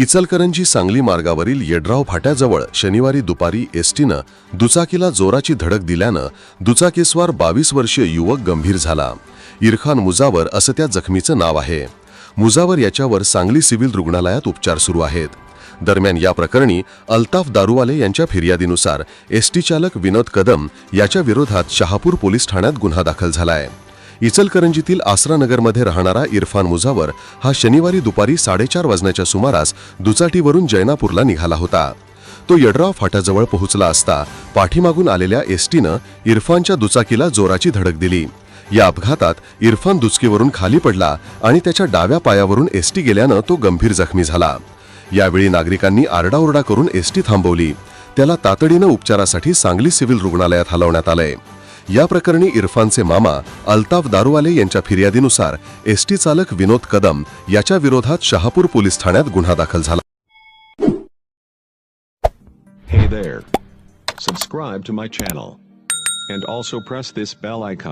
इचलकरंजी सांगली मार्गावरील येड्राव फाट्याजवळ शनिवारी दुपारी एसटीनं दुचाकीला जोराची धडक दिल्यानं दुचाकीस्वार बावीस वर्षीय युवक गंभीर झाला. इरखान मुजावर असं त्या जखमीचं नाव आहे. मुजावर याच्यावर सांगली सिव्हिल रुग्णालयात उपचार सुरू आहेत. दरम्यान या प्रकरणी अल्ताफ दारुवाले यांच्या फिर्यादीनुसार एसटी चालक विनोद कदम याच्या विरोधात शहापूर पोलीस ठाण्यात गुन्हा दाखल झालाय. इचलकरंजीतील आसरानगरमध्ये राहणारा इरफान मुझावर हा शनिवारी दुपारी साडेचार वाजण्याच्या सुमारास दुचाटीवरून जैनापूरला निघाला होता. तो यड्राव फाट्याजवळ पोहोचला असता पाठीमागून आलेल्या एसटीनं इरफानच्या दुचाकीला जोराची धडक दिली. या अपघातात इरफान दुचकीवरून खाली पडला आणि त्याच्या डाव्या पायावरून एसटी गेल्यानं तो गंभीर जखमी झाला. यावेळी नागरिकांनी आरडाओरडा करून एसटी थांबवली. त्याला तातडीनं उपचारासाठी सांगली सिव्हिल रुग्णालयात हलवण्यात आलंय. या प्रकरणी इरफानचे मामा अल्ताफ दारुवाले यांच्या फिर्यादीनुसार एसटी चालक विनोद कदम याच्या विरोधात शहापूर पोलीस ठाण्यात गुन्हा दाखल झाला Hey there. Subscribe to my channel. And also press this bell icon.